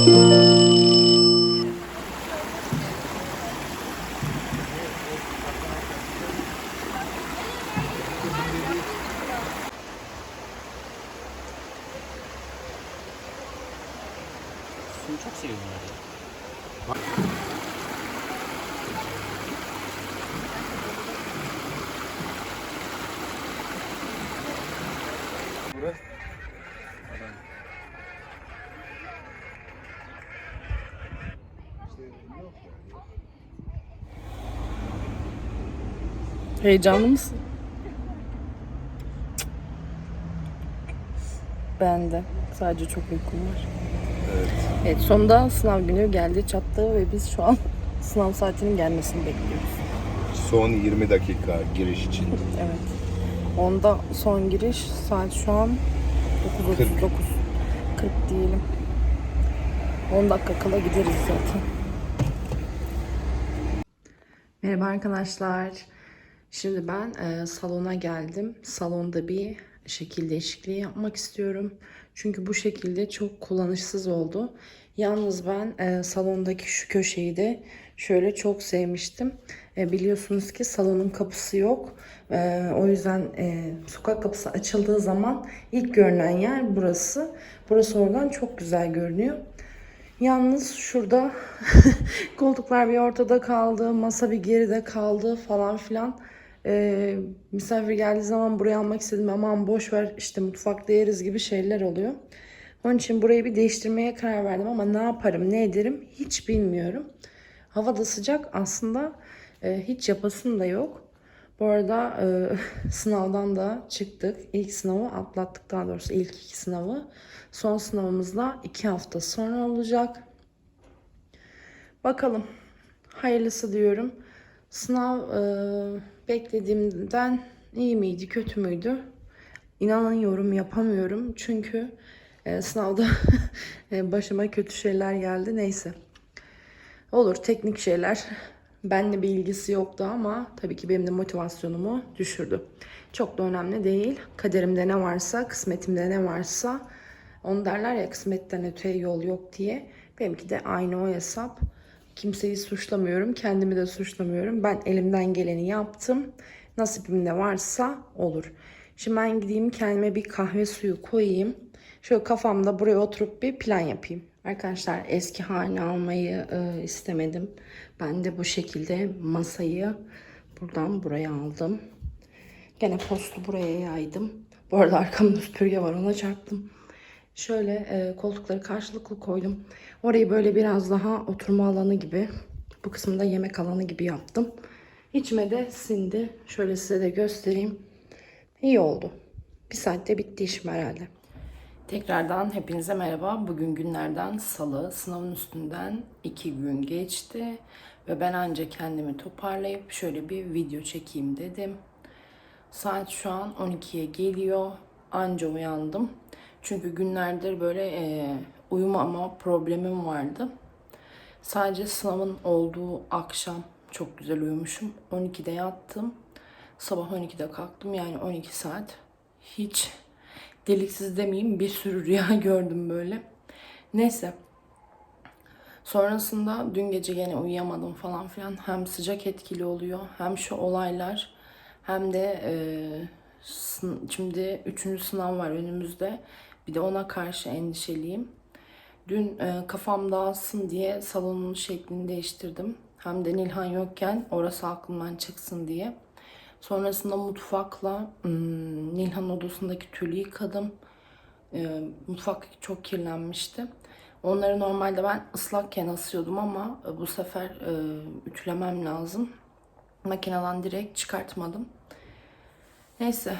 Suyu çok seviyorlar ya. Heyecanlı mısın? Ben de. Sadece çok uykum var. Evet. Evet sonunda sınav günü geldi çattı ve biz şu an sınav saatinin gelmesini bekliyoruz. Son 20 dakika giriş için. Evet. Onda son giriş saat şu an 9.39. 40 diyelim. 10 dakika kala gideriz zaten. Merhaba arkadaşlar. Şimdi ben e, salona geldim. Salonda bir şekil değişikliği yapmak istiyorum. Çünkü bu şekilde çok kullanışsız oldu. Yalnız ben e, salondaki şu köşeyi de şöyle çok sevmiştim. E, biliyorsunuz ki salonun kapısı yok. E, o yüzden e, sokak kapısı açıldığı zaman ilk görünen yer burası. Burası oradan çok güzel görünüyor. Yalnız şurada koltuklar bir ortada kaldı, masa bir geride kaldı falan filan. Ee, misafir geldiği zaman buraya almak istedim aman boş ver işte mutfakta yeriz gibi şeyler oluyor. Onun için burayı bir değiştirmeye karar verdim ama ne yaparım ne ederim hiç bilmiyorum. Hava da sıcak aslında e, hiç yapasım da yok. Bu arada e, sınavdan da çıktık. İlk sınavı atlattık daha doğrusu ilk iki sınavı. Son sınavımız da iki hafta sonra olacak. Bakalım. Hayırlısı diyorum. Sınav e, beklediğimden iyi miydi, kötü müydü? İnanın yorum yapamıyorum. Çünkü e, sınavda e, başıma kötü şeyler geldi. Neyse. Olur teknik şeyler. Benle bir ilgisi yoktu ama tabii ki benim de motivasyonumu düşürdü. Çok da önemli değil. Kaderimde ne varsa, kısmetimde ne varsa onu derler ya kısmetten öteye yol yok diye. Benimki de aynı o hesap. Kimseyi suçlamıyorum, kendimi de suçlamıyorum. Ben elimden geleni yaptım. Nasibimde varsa olur. Şimdi ben gideyim kendime bir kahve suyu koyayım. Şöyle kafamda buraya oturup bir plan yapayım. Arkadaşlar eski halini almayı e, istemedim. Ben de bu şekilde masayı buradan buraya aldım. Gene postu buraya yaydım. Bu arada arkamda süpürge var ona çarptım. Şöyle e, koltukları karşılıklı koydum. Orayı böyle biraz daha oturma alanı gibi, bu kısımda yemek alanı gibi yaptım. İçime de sindi. Şöyle size de göstereyim. İyi oldu. Bir saatte bitti işim herhalde. Tekrardan hepinize merhaba. Bugün günlerden salı. Sınavın üstünden iki gün geçti. Ve ben ancak kendimi toparlayıp şöyle bir video çekeyim dedim. Saat şu an 12'ye geliyor. Anca uyandım. Çünkü günlerdir böyle e, uyumama problemim vardı. Sadece sınavın olduğu akşam çok güzel uyumuşum. 12'de yattım. Sabah 12'de kalktım. Yani 12 saat. Hiç deliksiz demeyeyim bir sürü rüya gördüm böyle. Neyse. Sonrasında dün gece gene uyuyamadım falan filan. Hem sıcak etkili oluyor hem şu olaylar hem de e, şimdi üçüncü sınav var önümüzde. Bir de ona karşı endişeliyim. Dün e, kafam dağılsın diye salonun şeklini değiştirdim. Hem de Nilhan yokken orası aklımdan çıksın diye. Sonrasında mutfakla hmm, Nilhan odasındaki tülü yıkadım. E, mutfak çok kirlenmişti. Onları normalde ben ıslakken asıyordum ama e, bu sefer e, ütülemem lazım. Makineden direkt çıkartmadım. Neyse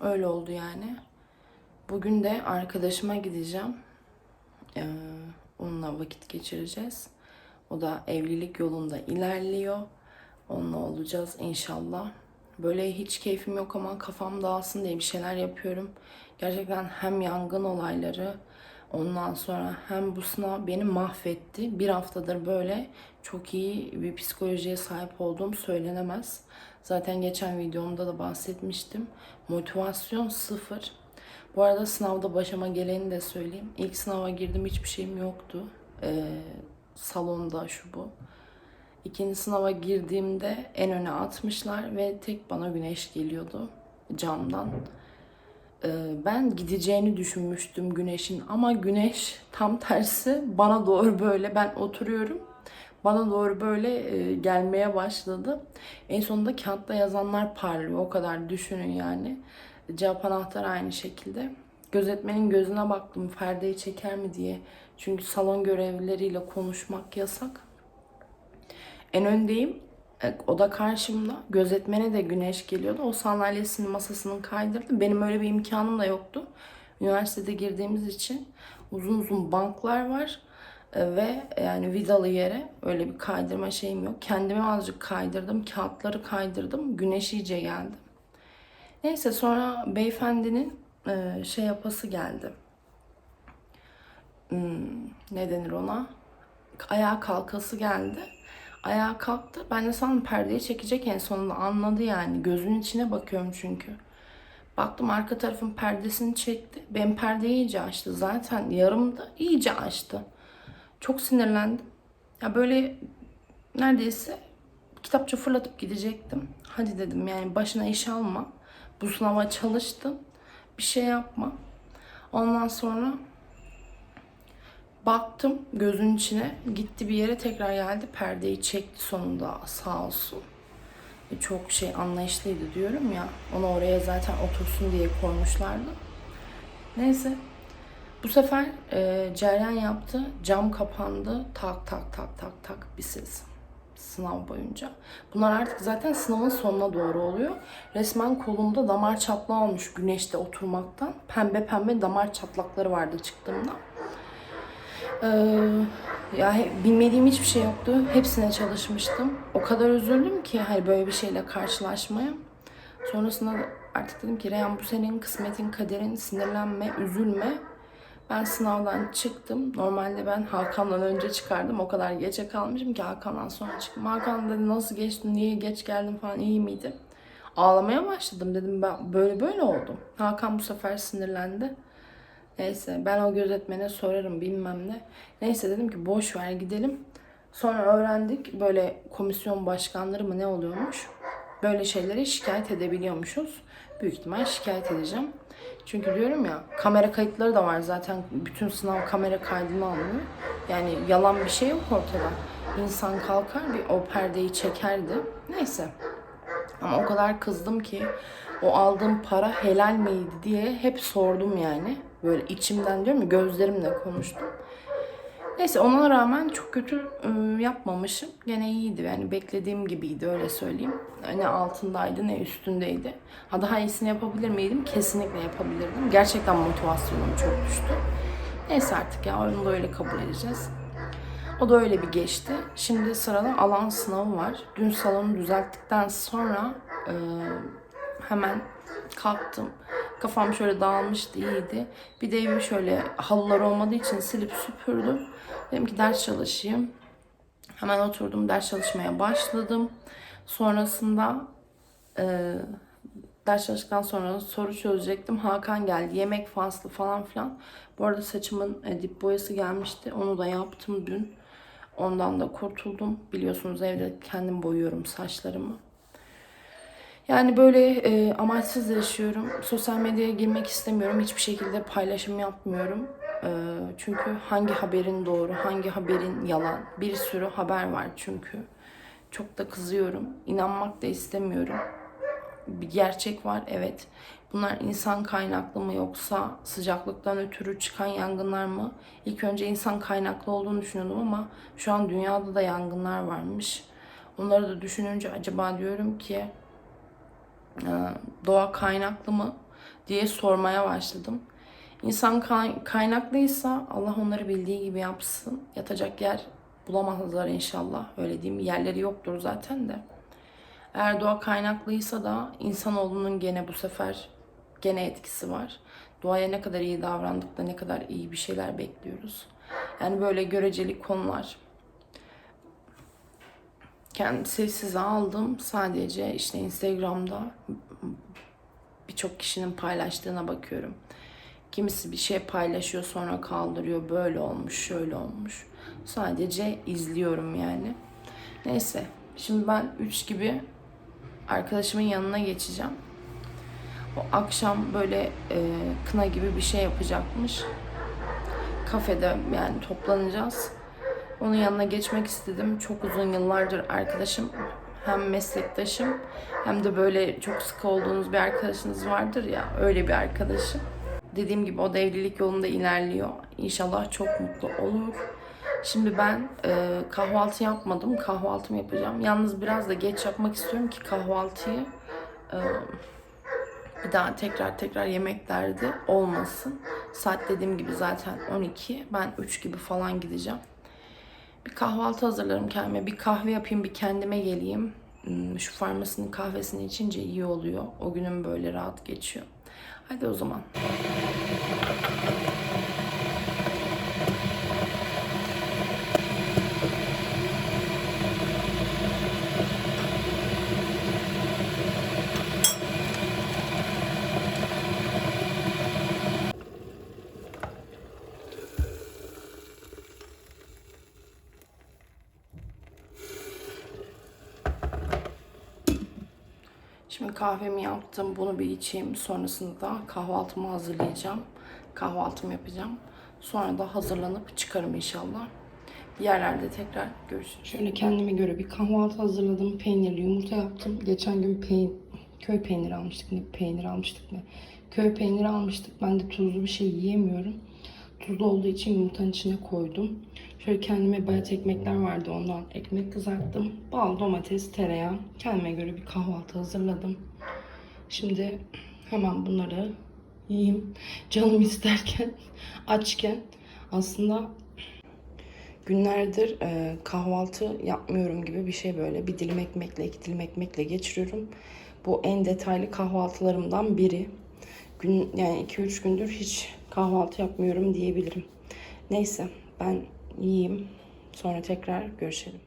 öyle oldu yani. Bugün de arkadaşıma gideceğim. Ee, onunla vakit geçireceğiz. O da evlilik yolunda ilerliyor. Onunla olacağız inşallah. Böyle hiç keyfim yok ama kafam dağılsın diye bir şeyler yapıyorum. Gerçekten hem yangın olayları ondan sonra hem bu sınav beni mahvetti. Bir haftadır böyle çok iyi bir psikolojiye sahip olduğum söylenemez. Zaten geçen videomda da bahsetmiştim. Motivasyon sıfır. Bu arada sınavda başıma geleni de söyleyeyim. İlk sınava girdim hiçbir şeyim yoktu. Ee, salonda şu bu. İkinci sınava girdiğimde en öne atmışlar ve tek bana güneş geliyordu camdan. Ee, ben gideceğini düşünmüştüm güneşin ama güneş tam tersi bana doğru böyle ben oturuyorum. Bana doğru böyle e, gelmeye başladı. En sonunda kağıtta yazanlar parlıyor. O kadar düşünün yani. Cevap anahtarı aynı şekilde. Gözetmenin gözüne baktım perdeyi çeker mi diye. Çünkü salon görevlileriyle konuşmak yasak. En öndeyim. E, O da karşımda. Gözetmene de güneş geliyordu. O sandalyesini masasını kaydırdı. Benim öyle bir imkanım da yoktu. Üniversitede girdiğimiz için uzun uzun banklar var. E, Ve yani vidalı yere öyle bir kaydırma şeyim yok. Kendimi azıcık kaydırdım. Kağıtları kaydırdım. Güneş iyice geldi. Neyse sonra beyefendinin e, şey yapası geldi. Hmm, ne denir ona? Ayağa kalkası geldi. Ayağa kalktı. Ben de sandım perdeyi çekecek en sonunda anladı yani. Gözünün içine bakıyorum çünkü. Baktım arka tarafın perdesini çekti. Ben perdeyi iyice açtı. Zaten yarımdı. iyice açtı. Çok sinirlendim. Ya böyle neredeyse kitapçı fırlatıp gidecektim. Hadi dedim yani başına iş alma. Bu sınava çalıştın. Bir şey yapma. Ondan sonra baktım gözünün içine. Gitti bir yere tekrar geldi. Perdeyi çekti sonunda sağ olsun. E, Çok şey anlayışlıydı diyorum ya. Onu oraya zaten otursun diye koymuşlardı. Neyse. Bu sefer e, ceryan yaptı. Cam kapandı. Tak tak tak tak tak bir ses sınav boyunca. Bunlar artık zaten sınavın sonuna doğru oluyor. Resmen kolumda damar çatlağı olmuş güneşte oturmaktan. Pembe pembe damar çatlakları vardı çıktığımda. Ee, ya bilmediğim hiçbir şey yoktu. Hepsine çalışmıştım. O kadar üzüldüm ki hani böyle bir şeyle karşılaşmaya. Sonrasında artık dedim ki Reyhan bu senin kısmetin, kaderin, sinirlenme, üzülme. Ben sınavdan çıktım. Normalde ben Hakan'dan önce çıkardım. O kadar geçe kalmışım ki Hakan'dan sonra çıktım. Hakan dedi nasıl geçtin, niye geç geldin falan iyi miydi? Ağlamaya başladım dedim ben böyle böyle oldum. Hakan bu sefer sinirlendi. Neyse ben o gözetmene sorarım bilmem ne. Neyse dedim ki boş ver gidelim. Sonra öğrendik böyle komisyon başkanları mı ne oluyormuş. Böyle şeyleri şikayet edebiliyormuşuz. Büyük ihtimal şikayet edeceğim. Çünkü diyorum ya kamera kayıtları da var zaten bütün sınav kamera kaydını alıyor. Yani yalan bir şey yok ortada. İnsan kalkar bir o perdeyi çekerdi. Neyse. Ama o kadar kızdım ki o aldığım para helal miydi diye hep sordum yani. Böyle içimden diyorum ya gözlerimle konuştum. Neyse ona rağmen çok kötü ıı, yapmamışım. Gene iyiydi yani beklediğim gibiydi öyle söyleyeyim. Ne altındaydı ne üstündeydi. Ha daha iyisini yapabilir miydim? Kesinlikle yapabilirdim. Gerçekten motivasyonum çok düştü. Neyse artık ya onu da öyle kabul edeceğiz. O da öyle bir geçti. Şimdi sırada alan sınavı var. Dün salonu düzelttikten sonra e, hemen kalktım. Kafam şöyle dağılmıştı, iyiydi. Bir de evim şöyle halılar olmadığı için silip süpürdüm. Dedim ki ders çalışayım. Hemen oturdum, ders çalışmaya başladım. Sonrasında e, ders çalıştıktan sonra soru çözecektim. Hakan geldi. Yemek faslı falan filan. Bu arada saçımın e, dip boyası gelmişti. Onu da yaptım dün. Ondan da kurtuldum. Biliyorsunuz evde kendim boyuyorum saçlarımı. Yani böyle e, amaçsız yaşıyorum. Sosyal medyaya girmek istemiyorum. Hiçbir şekilde paylaşım yapmıyorum. E, çünkü hangi haberin doğru, hangi haberin yalan. Bir sürü haber var çünkü. Çok da kızıyorum. İnanmak da istemiyorum. Bir gerçek var evet. Bunlar insan kaynaklı mı yoksa sıcaklıktan ötürü çıkan yangınlar mı? İlk önce insan kaynaklı olduğunu düşünüyordum ama şu an dünyada da yangınlar varmış. Onları da düşününce acaba diyorum ki doğa kaynaklı mı diye sormaya başladım. İnsan kay- kaynaklıysa Allah onları bildiği gibi yapsın. Yatacak yer bulamazlar inşallah. Öyle diyeyim. Yerleri yoktur zaten de. Eğer doğa kaynaklıysa da insanoğlunun gene bu sefer gene etkisi var. Doğaya ne kadar iyi davrandık da ne kadar iyi bir şeyler bekliyoruz. Yani böyle göreceli konular. Kendi sessize aldım. Sadece işte Instagram'da birçok kişinin paylaştığına bakıyorum. Kimisi bir şey paylaşıyor sonra kaldırıyor. Böyle olmuş, şöyle olmuş. Sadece izliyorum yani. Neyse. Şimdi ben 3 gibi arkadaşımın yanına geçeceğim. O akşam böyle e, kına gibi bir şey yapacakmış. Kafede yani toplanacağız. Onun yanına geçmek istedim. Çok uzun yıllardır arkadaşım. Hem meslektaşım hem de böyle çok sık olduğunuz bir arkadaşınız vardır ya. Öyle bir arkadaşım. Dediğim gibi o da evlilik yolunda ilerliyor. İnşallah çok mutlu olur. Şimdi ben e, kahvaltı yapmadım. Kahvaltımı yapacağım. Yalnız biraz da geç yapmak istiyorum ki kahvaltıyı e, bir daha tekrar tekrar yemek derdi olmasın. Saat dediğim gibi zaten 12. Ben 3 gibi falan gideceğim. Bir kahvaltı hazırlarım kendime. Bir kahve yapayım, bir kendime geleyim. Hmm, Şu farmasının kahvesini içince iyi oluyor. O günüm böyle rahat geçiyor. Hadi o zaman. Şimdi kahvemi yaptım. Bunu bir içeyim. Sonrasında da kahvaltımı hazırlayacağım. Kahvaltımı yapacağım. Sonra da hazırlanıp çıkarım inşallah. Bir yerlerde tekrar görüşürüz. Şöyle kendime göre bir kahvaltı hazırladım. Peynirli yumurta yaptım. Geçen gün peyn köy peyniri almıştık. Ne peynir almıştık ne? Köy peyniri almıştık. Ben de tuzlu bir şey yiyemiyorum. Tuzlu olduğu için yumurtanın içine koydum. Şöyle kendime bayat ekmekler vardı ondan ekmek kızarttım. Bal, domates, tereyağı. Kendime göre bir kahvaltı hazırladım. Şimdi hemen bunları yiyeyim. Canım isterken, açken aslında günlerdir e, kahvaltı yapmıyorum gibi bir şey böyle. Bir dilim ekmekle, iki dilim ekmekle geçiriyorum. Bu en detaylı kahvaltılarımdan biri. Gün yani 2-3 gündür hiç kahvaltı yapmıyorum diyebilirim. Neyse ben yiyeyim. Sonra tekrar görüşelim.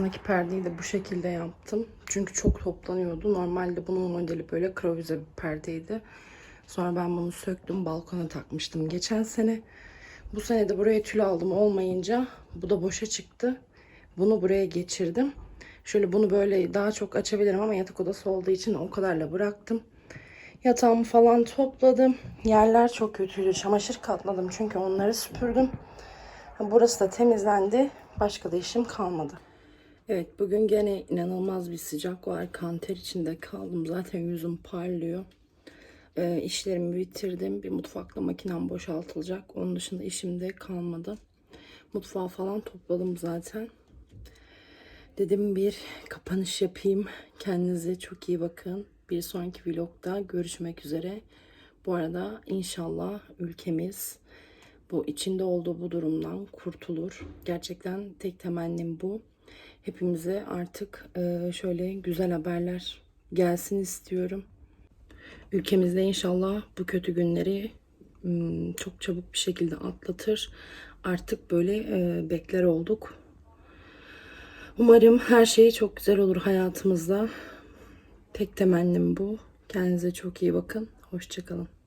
Odasındaki perdeyi de bu şekilde yaptım. Çünkü çok toplanıyordu. Normalde bunun modeli böyle kravize bir perdeydi. Sonra ben bunu söktüm. Balkona takmıştım geçen sene. Bu sene de buraya tül aldım olmayınca bu da boşa çıktı. Bunu buraya geçirdim. Şöyle bunu böyle daha çok açabilirim ama yatak odası olduğu için o kadarla bıraktım. Yatağımı falan topladım. Yerler çok kötüydü. Çamaşır katladım çünkü onları süpürdüm. Burası da temizlendi. Başka da işim kalmadı. Evet bugün gene inanılmaz bir sıcak var. Kanter içinde kaldım. Zaten yüzüm parlıyor. Ee, işlerimi bitirdim. Bir mutfakta makinem boşaltılacak. Onun dışında işim de kalmadı. Mutfağı falan topladım zaten. Dedim bir kapanış yapayım. Kendinize çok iyi bakın. Bir sonraki vlogda görüşmek üzere. Bu arada inşallah ülkemiz bu içinde olduğu bu durumdan kurtulur. Gerçekten tek temennim bu. Hepimize artık e, şöyle güzel haberler gelsin istiyorum. Ülkemizde inşallah bu kötü günleri m, çok çabuk bir şekilde atlatır. Artık böyle e, bekler olduk. Umarım her şey çok güzel olur hayatımızda. Tek temennim bu. Kendinize çok iyi bakın. Hoşçakalın.